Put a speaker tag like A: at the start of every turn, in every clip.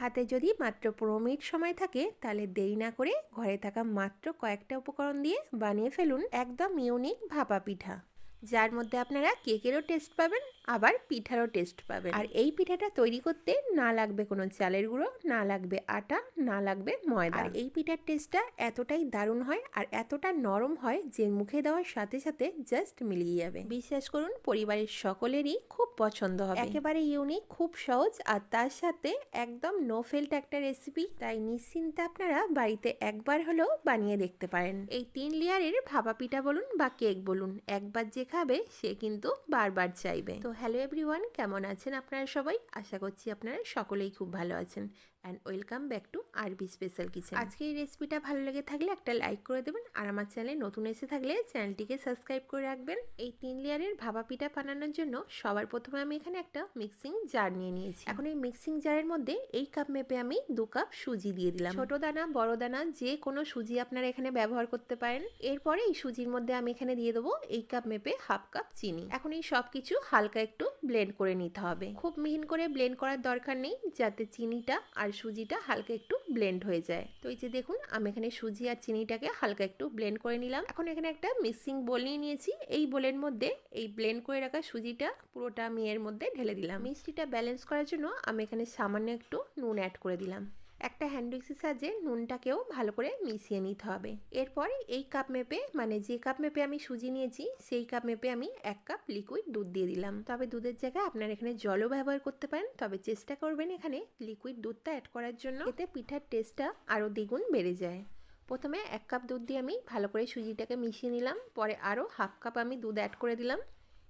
A: হাতে যদি মাত্র পনেরো মিনিট সময় থাকে, তাহলে দেরি না করে ঘরে থাকা মাত্র কয়েকটা উপকরণ দিয়ে বানিয়ে ফেলুন একদম ইউনিক ভাপা পিঠা। যার মধ্যে আপনারা কেকেরও টেস্ট পাবেন আবার পিঠারও টেস্ট পাবেন। আর এই পিঠাটা তৈরি করতে না লাগবে কোনো চালের গুঁড়ো না লাগবে আটা না লাগবে ময়দা। আর এই পিঠার টেস্টটা এতটাই দারুণ হয় আর এতটা নরম হয় যে মুখে দেওয়ার সাথে সাথে জাস্ট মিলিয়ে যাবে। বিশ্বাস করুন পরিবারের সকলেরই খুব পছন্দ হবে। একেবারে ইউনিক খুব সহজ আর তার সাথে একদম নো ফেল্ট একটা রেসিপি তাই নিশ্চিন্তে আপনারা বাড়িতে একবার হলেও বানিয়ে দেখতে পারেন। এই তিন লেয়ারের ভাপা পিঠা বলুন বা কেক বলুন একবার যে খাবে সে কিন্তু বারবার চাইবে। তো হ্যালো এভরিওয়ান কেমন আছেন আপনারা সবাই? আশা করছি আপনারা সকলেই খুব ভালো আছেন। And welcome back to RB special kitchen আজকে এই রেসিপিটা ভালো লেগে থাকলে একটা লাইক করে দেবেন আর আমার চ্যানেলে নতুন এসে থাকলে চ্যানেলটিকে সাবস্ক্রাইব করে রাখবেন। এই তিন লেয়ারের ভাপা পিঠা বানানোর জন্য সবার প্রথমে আমি এখানে একটা মিক্সিং জার নিয়ে নিয়েছি। এখন এই মিক্সিং জারের মধ্যে এই কাপ মেপে আমি দু কাপ সুজি দিয়ে দিলাম। ছোট দানা বড় দানা যে কোনো সুজি আপনারা এখানে ব্যবহার করতে পারেন। এরপরে এই সুজির মধ্যে আমি এখানে দিয়ে দেবো এই কাপ মেপে হাফ কাপ চিনি। এখন এই সব কিছু হালকা একটু ব্লেন্ড করে নিতে হবে। খুব মিহিন করে ব্লেন্ড করার দরকার নেই যাতে চিনিটা আর সুজিটা হালকা একটু ব্লেন্ড হয়ে যায়। তো এই যে দেখুন, আমি এখানে সুজি আর চিনিটাকে হালকা একটু ব্লেন্ড করে নিলাম। এখন এখানে একটা মিক্সিং বোল নিয়ে নিয়েছি। এই বোলের মধ্যে এই ব্লেন্ড করে রাখা সুজিটা পুরোটা আমি এর মধ্যে ঢেলে দিলাম। মিষ্টিটা ব্যালেন্স করার জন্য আমি এখানে সামান্য একটু নুন অ্যাড করে দিলাম। একটা হ্যান্ড উইক্সের সাহায্যে নুনটাকেও ভালো করে মিশিয়ে নিতে হবে। এরপর এই কাপ মেপে মানে যে কাপ মেপে আমি সুজি নিয়েছি, সেই কাপ মেপে আমি এক কাপ লিকুইড দুধ দিয়ে দিলাম। তবে দুধের জায়গায় আপনারা এখানে জলও ব্যবহার করতে পারেন, তবে চেষ্টা করবেন এখানে লিকুইড দুধটা অ্যাড করার জন্য। এতে পিঠার টেস্টটা আরও দ্বিগুণ বেড়ে যায়। প্রথমে এক কাপ দুধ দিয়ে আমি ভালো করে সুজিটাকে মিশিয়ে নিলাম, পরে আরও হাফ কাপ আমি দুধ অ্যাড করে দিলাম।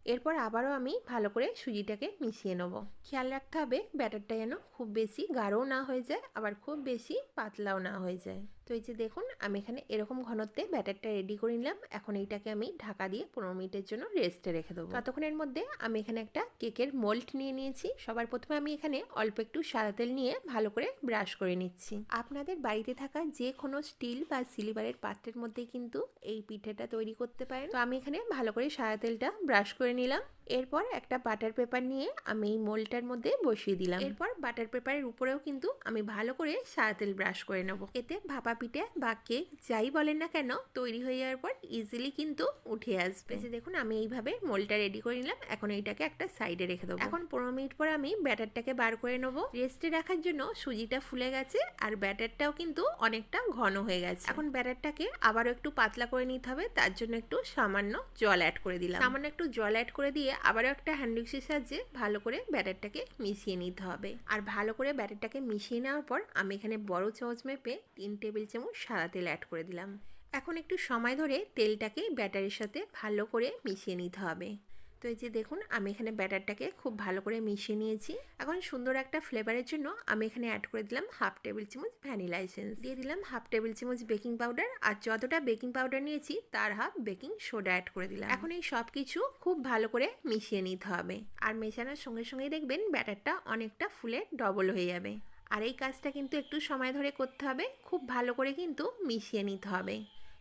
A: এরপর আবারও আমি ভালো করে সুজিটাকে মিশিয়ে নেব। খেয়াল রাখতে হবে ব্যাটারটা যেন খুব বেশি গাঢ়ও না হয়ে যায়, আবার খুব বেশি পাতলাও না হয়ে যায়। তো এই যে দেখুন, আমি এখানে এরকম ঘনত্বে ব্যাটারটা রেডি করে নিলাম। এখন এইটাকে আমি ঢাকা দিয়ে পনেরো মিনিটের জন্য রেস্টে রেখে দেবো। ততক্ষণের মধ্যে আমি এখানে একটা কেকের মোল্ড নিয়ে নিয়েছি। সবার প্রথমে আমি এখানে অল্প একটু সাদা তেল নিয়ে ভালো করে ব্রাশ করে নিচ্ছি। আপনাদের বাড়িতে থাকা যে কোনো স্টিল বা সিলিভারের পাত্রের মধ্যে কিন্তু এই পিঠেটা তৈরি করতে পারেন। তো আমি এখানে ভালো করে সাদা তেলটা ব্রাশ করে নিলাম। এরপর একটা বাটার পেপার নিয়ে আমি এই মোলটার মধ্যে বসিয়ে দিলাম। এরপর বাটার পেপারের উপরেও কিন্তু আমি ভালো করে সাদা তেল ব্রাশ করে নেব। এতে ভাপা পিঠে বা কেক যাই বলেন না কেন তৈরি হয়ে যাওয়ার পর ইজিলি কিন্তু উঠে আসবে। যে দেখুন, আমি এইভাবে মোলটা রেডি করে নিলাম। এখন এইটাকে একটা সাইডে রেখে দেবো। এখন পনেরো মিনিট পর আমি ব্যাটারটাকে বার করে নেব। রেস্টে রাখার জন্য সুজিটা ফুলে গেছে আর ব্যাটারটাও কিন্তু অনেকটা ঘন হয়ে গেছে। এখন ব্যাটারটাকে আবারও একটু পাতলা করে নিতে হবে। তার জন্য একটু সামান্য জল অ্যাড করে দিলাম। সামান্য একটু জল অ্যাড করে দিয়ে আবারও একটা হ্যান্ডউইক্সের সাহায্যে ভালো করে ব্যাটারটাকে মিশিয়ে নিতে হবে। আর ভালো করে ব্যাটারটাকে মিশিয়ে নেওয়ার পর আমি এখানে বড় চামচ মেপে তিন টেবিল চামচ সাদা তেল অ্যাড করে দিলাম। এখন একটু সময় ধরে তেলটাকে ব্যাটারের সাথে ভালো করে মিশিয়ে নিতে হবে। তো এই যে দেখুন, আমি এখানে ব্যাটারটাকে খুব ভালো করে মিশিয়ে নিয়েছি। এখন সুন্দর একটা ফ্লেভারের জন্য আমি এখানে অ্যাড করে দিলাম হাফ টেবিল চামচ ভ্যানিলা এসেন্স। দিয়ে দিলাম হাফ টেবিল চামচ বেকিং পাউডার আর যতটা বেকিং পাউডার নিয়েছি, তার হাফ বেকিং সোডা অ্যাড করে দিলাম। এখন এই সব কিছু খুব ভালো করে মিশিয়ে নিতে হবে। আর মেশানোর সঙ্গে সঙ্গে দেখবেন ব্যাটারটা অনেকটা ফুলে ডবল হয়ে যাবে। আর এই কাজটা কিন্তু একটু সময় ধরে করতে হবে, খুব ভালো করে কিন্তু মিশিয়ে নিতে হবে।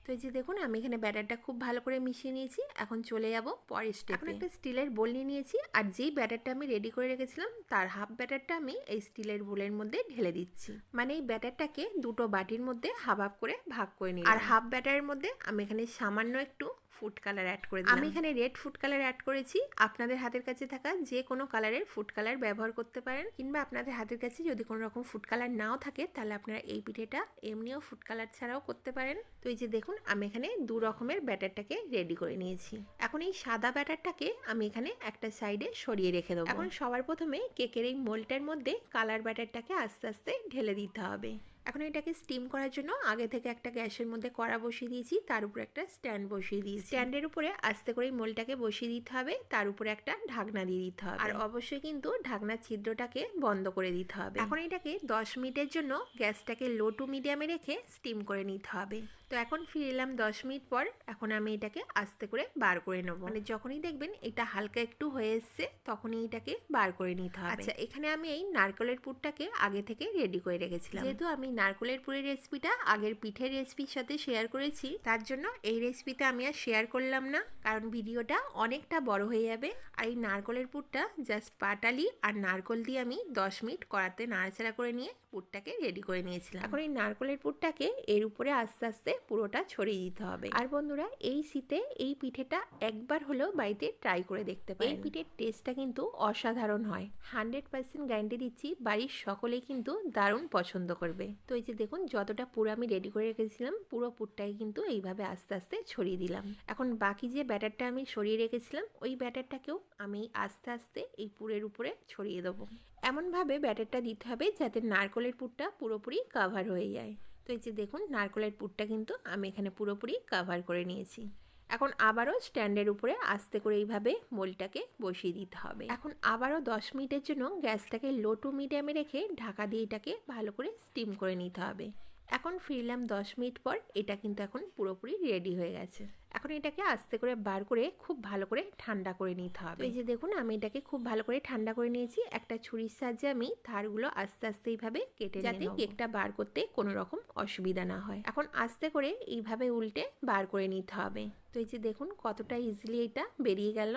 A: তো এই যে দেখুন আমি এখানে ব্যাটারটা খুব ভালো করে মিশিয়ে নিয়েছি। এখন চলে যাব পরের স্টেপে এখন একটা স্টিলের বোল নিয়ে নিয়েছি। আর যেই ব্যাটারটা আমি রেডি করে রেখেছিলাম তার হাফ ব্যাটারটা আমি এই স্টিলের বোলের মধ্যে ঢেলে দিচ্ছি। মানে এই ব্যাটারটাকে দুটো বাটির মধ্যে হাফ হাফ করে ভাগ করে নিই আর হাফ ব্যাটারের মধ্যে আমি এখানে সামান্য একটু ফুড কালার অ্যাড করে দিলাম। আমি এখানে রেড ফুড কালার অ্যাড করেছি। আপনাদের হাতের কাছে থাকা যে কোনো কালারের ফুড কালার ব্যবহার করতে পারেন। কিংবা আপনাদের হাতের কাছে যদি কোনো রকম ফুড কালার নাও থাকে তাহলে আপনারা এই পিঠেটা এমনিও ফুড কালার ছাড়াও করতে পারেন। তো এই যে দেখুন আমি এখানে দু রকমের ব্যাটারটাকে রেডি করে নিয়েছি। এখন এই সাদা ব্যাটারটাকে আমি এখানে একটা সাইডে সরিয়ে রেখে দেবো। এখন সবার প্রথমে কেকের এই মোল্টের মধ্যে কালার ব্যাটারটাকে আস্তে আস্তে ঢেলে দিতে হবে। এখন এটাকে স্টিম করার জন্য আগে থেকে একটা গ্যাসের মধ্যে কড়া বসিয়ে দিয়েছি তার উপরে একটা স্ট্যান্ড বসিয়ে দিয়েছি। স্ট্যান্ডের উপরে আস্তে করে মোলটাকে বসিয়ে দিতে হবে তার উপরে একটা ঢাকনা দিয়ে দিতে হবে। আর অবশ্যই কিন্তু ঢাকনার ছিদ্রটাকে বন্ধ করে দিতে হবে। এখন এটাকে দশ মিনিটের জন্য গ্যাসটাকে লো টু মিডিয়ামে রেখে স্টিম করে নিতে হবে। তো এখন ফিরে এলাম দশ মিনিট পর। এখন আমি এটাকে আস্তে করে বার করে নেব। মানে যখনই দেখবেন এটা হালকা একটু হয়ে এসছে তখনই এটাকে বার করে নিতে হবে। আচ্ছা এখানে আমি এই নারকেলের পুরটাকে আগে থেকে রেডি করে রেখেছিলাম। যেহেতু আমি নারকলের পুরের রেসিপিটা আগের পিঠের রেসিপির সাথে শেয়ার করেছি তার জন্য এই রেসিপিতে আমি আর শেয়ার করলাম না কারণ ভিডিওটা অনেকটা বড় হয়ে যাবে। আর এই নারকলের পুরটা জাস্ট পাটালি আর নারকল দিয়ে আমি দশ মিনিট কড়াতে নাড়াচাড়া করে নিয়ে পুরটাকে রেডি করে নিয়েছিলাম। এখন এই নারকলের পুরটাকে এর উপরে আস্তে আস্তে পুরোটা ছড়িয়ে দিতে হবে। আর বন্ধুরা এই শীতে এই পিঠেটা একবার হলেও বাড়িতে ট্রাই করে দেখতে পারেন। এই পিঠের টেস্টটা কিন্তু অসাধারণ হয়। হান্ড্রেড পার্সেন্ট গ্যারান্টি দিচ্ছি বাড়ির সকলেই কিন্তু দারুণ পছন্দ করবে। তো এই যে দেখুন যতটা পুরো আমি রেডি করে রেখেছিলাম পুরো পুরটাকে কিন্তু এইভাবে আস্তে আস্তে ছড়িয়ে দিলাম। এখন বাকি যে ব্যাটারটা আমি সরিয়ে রেখেছিলাম ওই ব্যাটারটাকেও আমি আস্তে আস্তে এই পুরের উপরে ছড়িয়ে দেবো। এমনভাবে ব্যাটারটা দিতে হবে যাতে নারকলের পুরটা পুরোপুরি কাভার হয়ে যায়। তো এই যে দেখুন, নারকলের পুরটা কিন্তু আমি এখানে পুরোপুরি কাভার করে নিয়েছি। এখন আবারও স্ট্যান্ডের উপরে আস্তে করে এইভাবে মোলটাকে বসিয়ে দিতে হবে। এখন আবারও দশ মিনিটের জন্য গ্যাসটাকে লো টু মিডিয়ামে রেখে ঢাকা দিয়ে এটাকে ভালো করে স্টিম করে নিতে হবে। এখন ফিরলাম দশ মিনিট পর এটা কিন্তু এখন পুরোপুরি রেডি হয়ে গেছে। এখন এটাকে আস্তে করে বার করে খুব ভালো করে ঠান্ডা করে নিতে হবে। এই যে দেখুন আমি এটাকে খুব ভালো করে ঠান্ডা করে নিয়েছি। একটা ছুরির সাহায্যে আমি ধারগুলো আস্তে আস্তে এইভাবে কেটে যাতে কেকটা বার করতে কোনো রকম অসুবিধা না হয়। এখন আস্তে করে এইভাবে উল্টে বার করে নিতে হবে। তো এই যে দেখুন কতটা ইজিলি এটা বেরিয়ে গেল।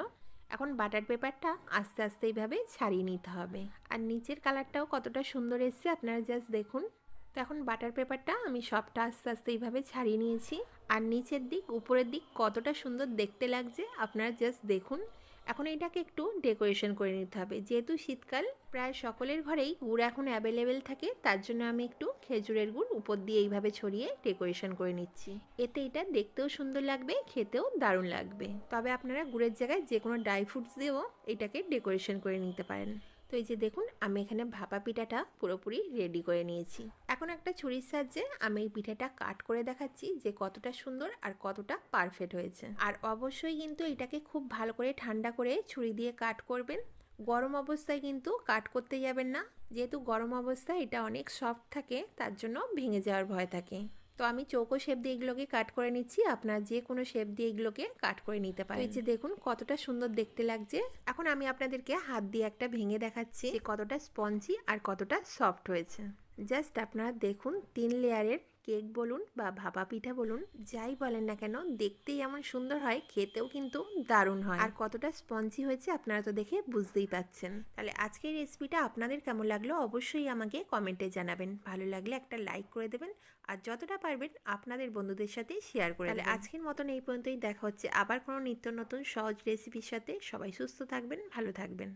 A: এখন বাটার পেপারটা আস্তে আস্তে এইভাবে ছাড়িয়ে নিতে হবে। আর নিচের কালারটাও কতটা সুন্দর এসছে আপনারা জাস্ট দেখুন। তো এখন বাটার পেপারটা আমি সবটা আস্তে আস্তে এইভাবে ছাড়িয়ে নিয়েছি। আর নিচের দিক, উপরের দিক কতটা সুন্দর দেখতে লাগছে, আপনারা জাস্ট দেখুন। এখন এটাকে একটু ডেকোরেশন করে নিতে হবে। যেহেতু শীতকাল, প্রায় সকলের ঘরেই গুড় এখন অ্যাভেলেবেল থাকে, তার জন্য আমি একটু খেজুরের গুড় উপর দিয়ে এইভাবে ছড়িয়ে ডেকোরেশন করে নিচ্ছি। এতে এটা দেখতেও সুন্দর লাগবে, খেতেও দারুণ লাগবে। তবে আপনারা গুড়ের জায়গায় যে কোনো ড্রাই ফ্রুটস দিয়েও এটাকে ডেকোরেশন করে নিতে পারেন। তো এই যে দেখুন, আমি এখানে ভাপা পিঠাটা পুরোপুরি রেডি করে নিয়েছি। এখন একটা ছুরির সাহায্যে আমি এই পিঠাটা কাট করে দেখাচ্ছি যে কতটা সুন্দর আর কতটা পারফেক্ট হয়েছে। আর অবশ্যই কিন্তু এটাকে খুব ভালো করে ঠান্ডা করে ছুরি দিয়ে কাট করবেন। গরম অবস্থায় কিন্তু কাট করতে যাবেন না। যেহেতু গরম অবস্থায় এটা অনেক সফট থাকে, তার জন্য ভেঙে যাওয়ার ভয় থাকে। তো আমি চৌকো শেপ দিয়ে এগুলোকে কাট করে নিচ্ছি। আপনার যে কোনো শেপ দিয়ে এগুলোকে কাট করে নিতে পারেন। যে দেখুন, কতটা সুন্দর দেখতে লাগছে। এখন আমি আপনাদেরকে হাত দিয়ে একটা ভেঙে দেখাচ্ছি কতটা স্পঞ্জি আর কতটা সফট হয়েছে। জাস্ট আপনারা দেখুন, তিন লেয়ারের কেক বলুন বা ভাপা পিঠা বলুন যাই বলেন না কেন দেখতেই এমন সুন্দর হয় খেতেও কিন্তু দারুণ হয়। আর কতটা স্পঞ্জি হয়েছে আপনারা তো দেখে বুঝতেই পাচ্ছেন। তাহলে আজকের রেসিপিটা আপনাদের কেমন লাগল অবশ্যই আমাকে কমেন্টে জানাবেন। ভালো লাগলে একটা লাইক করে দেবেন আর যতটা পারবেন আপনাদের বন্ধুদের সাথে শেয়ার করে তাহলে আজকের মতন এই পর্যন্তই দেখা হচ্ছে আবার কোনো নিত্য নতুন সহজ রেসিপির সাথে। সবাই সুস্থ থাকবেন ভালো থাকবেন।